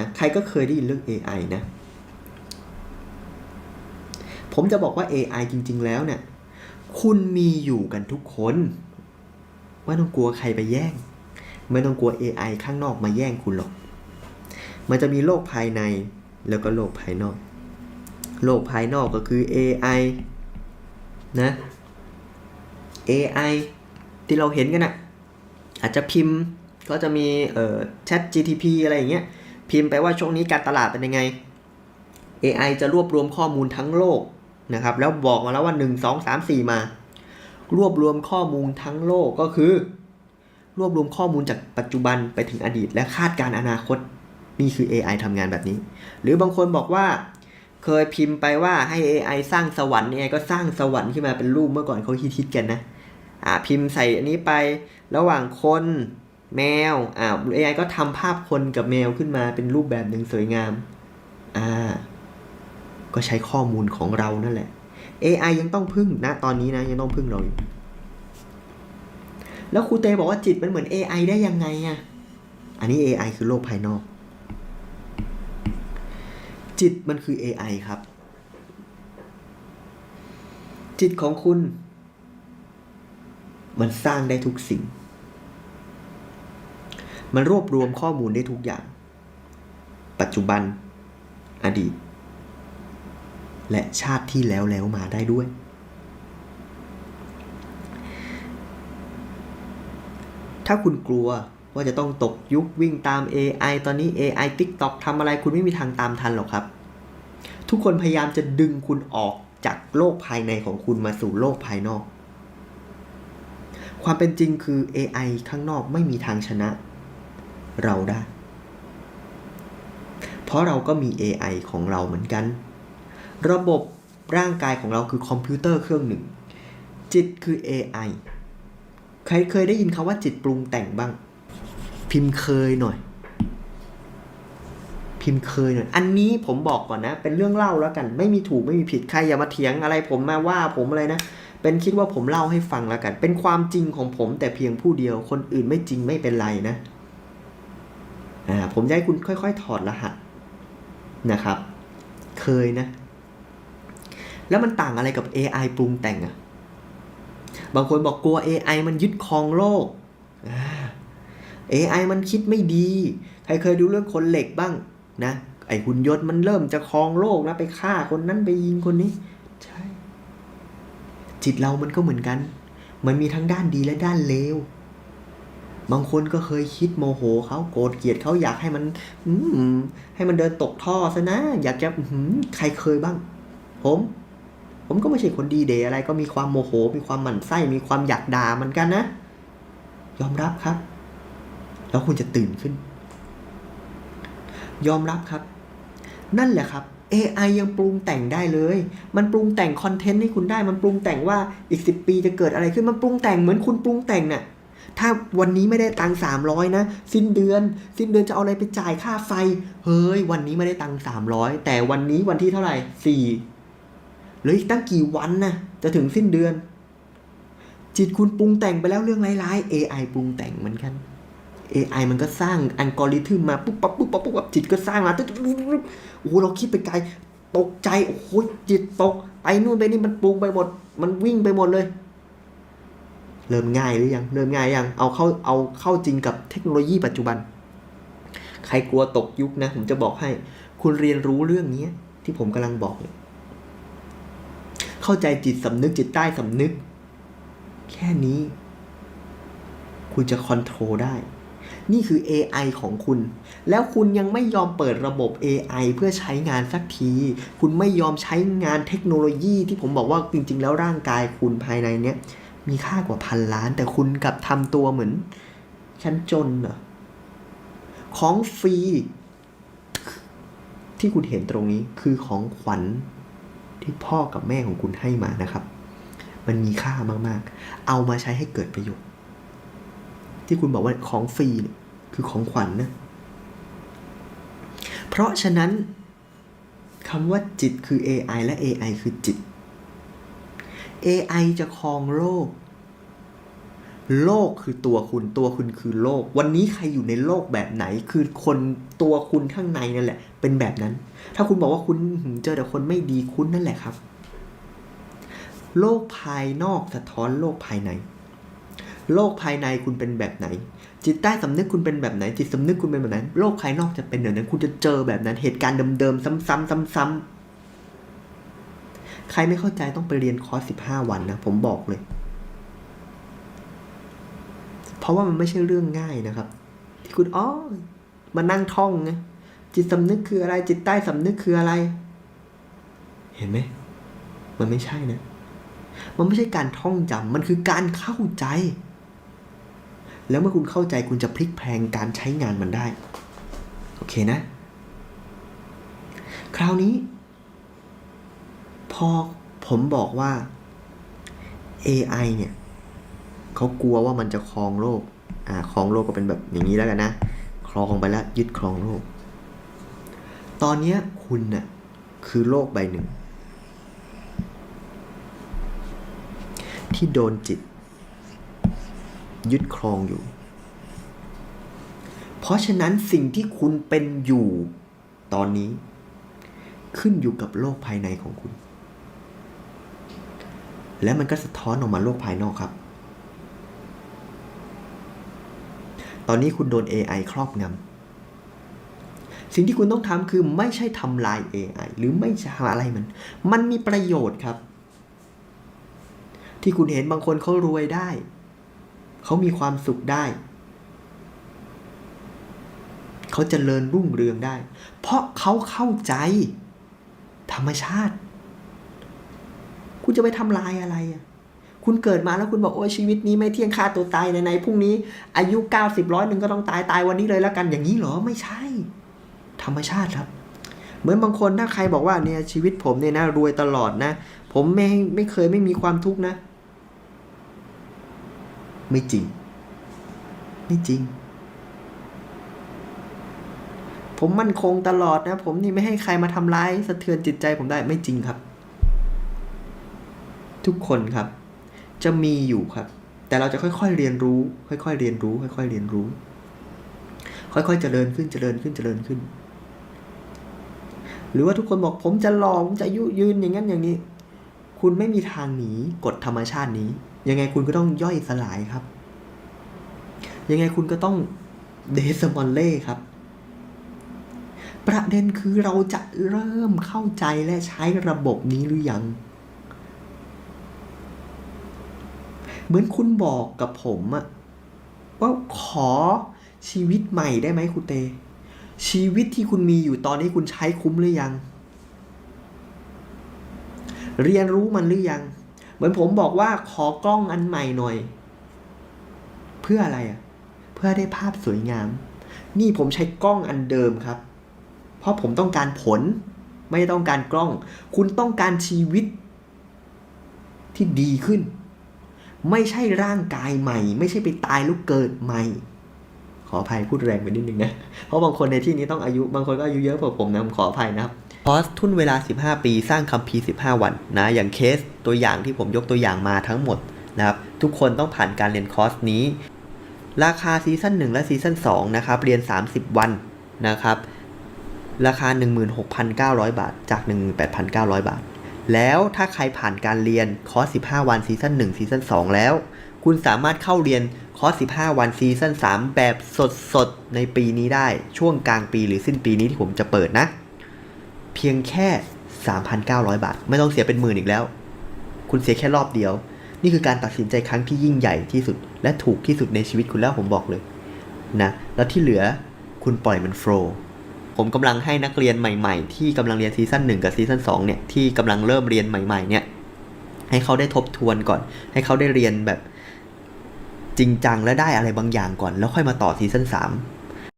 นะใครก็เคยได้ยินเรื่อง AI นะ ผมจะบอกว่า AI จริง ๆ แล้วเนี่ยคุณมีอยู่กันทุกคนไม่ต้องกลัวใครไปแย่ง ไม่ต้องกลัว AI ข้างนอกมาแย่งคุณหรอก มันจะมีโลกภายในแล้วก็โลกภายนอก โลกภายนอกก็คือ AI นะ AI ที่เราเห็นกันอะอาจจะพิมพ์ก็จะมีเอ่อ Chat GTP อะไรอย่างเงี้ย พิมพ์ไปว่าช่วงนี้การตลาดเป็นยังไง AI จะรวบรวมข้อมูลทั้งโลกนะครับ แล้วบอกมาแล้วว่า 1 2 3 4 มา รวบรวมข้อมูลทั้งโลกก็คือ รวบรวมข้อมูลจากปัจจุบันไปถึงอดีต และคาดการอนาคตนี่คือ AI ทำงานแบบนี้ หรือบางคนบอกว่า เคยพิมพ์ไปว่าให้ AI สร้างสวรรค์ AI ก็สร้างสวรรค์ขึ้นมาเป็นรูปเมื่อก่อนเขาฮิตๆกันนะ อ่าพิมพ์ใส่อันนี้ไประหว่างคน แมวอ่า AI ก็ทำภาพคนกับแมวขึ้นมาเป็นรูปแบบหนึ่งสวยงาม อ่า ก็ใช้ข้อมูลของเรานั่นแหละ AI ยังต้องพึ่งนะตอนนี้นะยังต้องพึ่งเราอยู่ แล้วครูเตบอกว่าจิตมันเหมือน AI ได้ยังไงอะอันนี้ AI คือโลกภายนอก จิตมันคือ AI ครับ จิตของคุณ มันสร้างได้ทุกสิ่ง มันรวบรวมข้อมูลได้ทุกอย่าง ปัจจุบัน อดีต และชาติที่แล้วแล้วมาได้ด้วย ถ้าคุณกลัวว่าจะต้องตกยุควิ่งตาม AI ตอนนี้ AI TikTok ทำอะไรคุณไม่มีทางตามทันหรอกครับ ทุกคนพยายามจะดึงคุณออกจากโลกภายในของคุณมาสู่โลกภายนอก ความเป็นจริงคือ AI ข้างนอกไม่มีทางชนะ เราได้ เพราะเราก็มี AI ของเราเหมือนกัน ระบบร่างกายของเราคือคอมพิวเตอร์เครื่องหนึ่ง จิตคือ AI ใครเคยได้ยินคาว่าจิตปรุงแต่งบ้าง พิมพ์เคยหน่อย พิมพ์เคยหน่อย อันนี้ผมบอกก่อนนะ เป็นเรื่องเล่าแล้วกัน ไม่มีถูกไม่มีผิดใครอย่ามาเถียงอะไรผมมาว่าผมอะไรนะเป็นคิดว่าผมเล่าให้ฟังแล้วกัน เป็นความจริงของผมแต่เพียงผู้เดียว คนอื่นไม่จริงไม่เป็นไรนะ อ่าผมจะให้คุณค่อย ๆ ถอดรหัสนะครับ เคยนะ แล้วมันต่างอะไรกับ AI ปรุงแต่งอะบางคนบอกกลัว AI มันยึดครองโลกอ่า AI มันคิดไม่ดี ใครเคยดูเรื่องคนเหล็กบ้างนะ ไอหุ่นยนต์มันเริ่มจะครองโลกนะไปฆ่าคนนั้นไปยิงคนนี้ ใช่ จิตเรามันก็เหมือนกัน มันมีทั้งด้านดีและด้านเลว บางคนก็เคยคิดโมโหเขาโกรธเกลียดเขาอยากให้มัน อืให้มันเดินตกท่อซะนะ อยากจะใครเคยบ้าง ผม ผมก็ไม่ใช่คนดีเดยอะไร ก็มีความโมโห มีความหมั่นไส้ มีความอยากด่าเหมือนกันนะ ยอมรับครับ แล้วคุณจะตื่นขึ้น ยอมรับครับ นั่นแหละครับ AI ยังปรุงแต่งได้เลย มันปรุงแต่งคอนเทนต์ให้คุณได้ มันปรุงแต่งว่าอีกสิปีจะเกิดอะไรขึ้น มันปรุงแต่งเหมือนคุณปรุงแต่งน่ะ ถ้าวันนี้ไม่ได้ตังสามร้อยนะ สิ้นเดือน สิ้นเดือนจะเอาอะไรไปจ่ายค่าไฟ เฮ้ย วันนี้ไม่ได้ตังสามร้อยแต่วันนี้วันที่เท่าไหร่สี่เหลืออีกตั้งกี่วันนะจะถึงสิ้นเดือน จิตคุณปรุงแต่งไปแล้วเรื่องร้ายๆ AI ปรุงแต่งเหมือนกัน AI มันก็สร้างอัลกอริทึมมาปุ๊บปั๊บปุ๊บปั๊บปุ๊บปั๊บจิตก็สร้างมาตึ๊ดตึ๊ดตึ๊ดตึ๊ดโอ้เราคิดไปไกลตกใจโอ้โหจิตตกไปนู่นไปนี่มันปรุงไปหมด มันวิ่งไปหมดเลย เริ่มง่ายหรือยัง เริ่มง่ายยัง เอาเข้าเอาเข้าจริงกับเทคโนโลยีปัจจุบัน ใครกลัวตกยุคนะ ผมจะบอกให้ คุณเรียนรู้เรื่องนี้ที่ผมกำลังบอก เข้าใจจิตสำนึกจิตใต้สำนึก แค่นี้ คุณจะคอนโทรลได้ นี่คือ AI ของคุณ แล้วคุณยังไม่ยอมเปิดระบบ AI เพื่อใช้งานสักที คุณไม่ยอมใช้งานเทคโนโลยีที่ผมบอกว่าจริง ๆ แล้วร่างกายคุณภายในเนี้ย มีค่ากว่าพันล้าน แต่คุณกลับทำตัวเหมือน ฉันจนเหรอของฟรีที่คุณเห็นตรงนี้คือของขวัญที่พ่อกับแม่ของคุณให้มานะครับ มันมีค่ามากๆ เอามาใช้ให้เกิดประโยชน์ ที่คุณบอกว่าของฟรีเนี่ยคือของขวัญนนะ เพราะฉะนั้นคำว่าจิตคือ AI และ AI คือจิต AI จะครองโลก โลกคือตัวคุณ ตัวคุณคือโลก วันนี้ใครอยู่ในโลกแบบไหน คือคนตัวคุณข้างในนั่นแหละ เป็นแบบนั้น ถ้าคุณบอกว่าคุณเจอแต่คนไม่ดีคุณนั่นแหละครับ โลกภายนอกสะท้อนโลกภายใน โลกภายในคุณเป็นแบบไหน จิตใต้สำนึกคุณเป็นแบบไหน จิตสำนึกคุณเป็นแบบไหน โลกภายนอกจะเป็นแบบนั้น คุณจะเจอแบบนั้น เหตุการณ์เดิมๆ ซ้ำๆซ้ำๆ ใครไม่เข้าใจต้องไปเรียนคอร์สสิบห้าวันนะ ผมบอกเลย เพราะว่ามันไม่ใช่เรื่องง่ายนะครับ ที่คุณอ๋อมานั่งท่องไงจิตสำนึกคืออะไร จิตใต้สำนึกคืออะไร เห็นไหม มันไม่ใช่นะ มันไม่ใช่การท่องจำมันคือการเข้าใจ แล้วเมื่อคุณเข้าใจคุณจะพลิกแพลงการใช้งานมันได้ โอเคนะ คราวนี้ พอผมบอกว่า AI เนี่ยเขากลัวว่ามันจะครองโลก อ่าครองโลกก็เป็นแบบอย่างนี้แล้วกันนะ ครองไปแล้วยึดครองโลก ตอนนี้คุณน่ะคือโลกใบหนึ่ง ที่โดนจิต ยึดครองอยู่ เพราะฉะนั้นสิ่งที่คุณเป็นอยู่ตอนนี้ ขึ้นอยู่กับโลกภายในของคุณ และมันก็สะท้อนออกมาโลกภายนอกครับ ตอนนี้คุณโดน AI ครอบงำสิ่งที่คุณต้องทำคือไม่ใช่ทำลาย AI หรือไม่ใช่ทำอะไรมัน มันมีประโยชน์ครับ ที่คุณเห็นบางคนเขารวยได้ เขามีความสุขได้เขาจเจริญรุ่งเรืองได้ เพราะเขาเข้าใจ ธรรมชาติ คุณจะไปทำลายอะไรอะคุณเกิดมาแล้วคุณบอกโอ้ยชีวิตนี้ไม่เที่ยงค่าตัวตายในๆพรุ่งนี้อายุเก้าสิบร้อยหนึ่งก็ต้องตายตายวันนี้เลยแล้วกันอย่างนี้เหรอไม่ใช่ ธรรมชาติครับ เหมือนบางคนถ้าใครบอกว่าเนี่ยชีวิตผมเนี่ยนะรวยตลอดนะ ผมไม่ไม่เคยไม่มีความทุกข์นะ ไม่จริง ไม่จริง ผมมั่นคงตลอดนะ ผมนี่ไม่ให้ใครมาทำร้ายสะเทือนจิตใจผมได้ไม่จริงครับ ทุกคนครับ จะมีอยู่ครับ แต่เราจะค่อยๆเรียนรู้ ค่อยๆเรียนรู้ ค่อยๆเรียนรู้ ค่อยๆเจริญขึ้นเจริญขึ้นเจริญขึ้น หรือว่าทุกคนบอกผมจะหลอผมจะยุยืนอย่างนั้นอย่างนี้ คุณไม่มีทางหนีกฎธรรมชาตินี้ ยังไงคุณก็ต้องย่อยสลายครับ ยังไงคุณก็ต้องเดสมอนเล่ครับประเด็นคือเราจะเริ่มเข้าใจและใช้ระบบนี้หรือยัง เหมือนคุณบอกกับผมอะว่าขอชีวิตใหม่ได้ไหมคุณเต ชีวิตที่คุณมีอยู่ตอนนี้คุณใช้คุ้มหรือยัง เรียนรู้มันหรือยัง เหมือนผมบอกว่าขอกล้องอันใหม่หน่อย เพื่ออะไรอะเพื่อได้ภาพสวยงาม นี่ผมใช้กล้องอันเดิมครับ เพราะผมต้องการผลไม่ต้องการกล้อง คุณต้องการชีวิตที่ดีขึ้น ไม่ใช่ร่างกายใหม่ ไม่ใช่ไปตายแล้วเกิดใหม่ ขออภัยพูดแรงไปนิดนึงนะ เพราะบางคนในที่นี้ต้องอายุบางคนก็อายุเยอะกว่าผมนะผมขออภัยนะครับคอร์สทุนเวลา 15 ปีสร้างคัมภีร์ 15 วันนะอย่างเคสตัวอย่างที่ผมยกตัวอย่างมาทั้งหมดนะครับทุกคนต้องผ่านการเรียนคอร์สนี้ ราคาซีซั่น1และซีซั่น2นะครับเรียน 30 วันนะครับราคา 16,900 บาทจาก 18,900 บาท แล้วถ้าใครผ่านการเรียนคอร์ส15 วันซีซั่น1ซีซั่น2แล้ว คุณสามารถเข้าเรียนคอร์ส15 วันซีซั่น3แบบสดๆ ในปีนี้ได้ช่วงกลางปีหรือสิ้นปีนี้ที่ผมจะเปิดนะ เพียงแค่ 3,900 บาท ไม่ต้องเสียเป็นหมื่นอีกแล้ว คุณเสียแค่รอบเดียว นี่คือการตัดสินใจครั้งที่ยิ่งใหญ่ที่สุด และถูกที่สุดในชีวิตคุณแล้วผมบอกเลยนะแล้วที่เหลือคุณปล่อยมันโฟล์ ผมกำลังให้นักเรียนใหม่ ๆ ที่กำลังเรียนซีซั่น1กับซีซั่น2เนี่ยที่กำลังเริ่มเรียนใหม่ ๆ เนี่ย ให้เขาได้ทบทวนก่อน ให้เขาได้เรียนแบบจริงจังและได้อะไรบางอย่างก่อน แล้วค่อยมาต่อซีซั่น3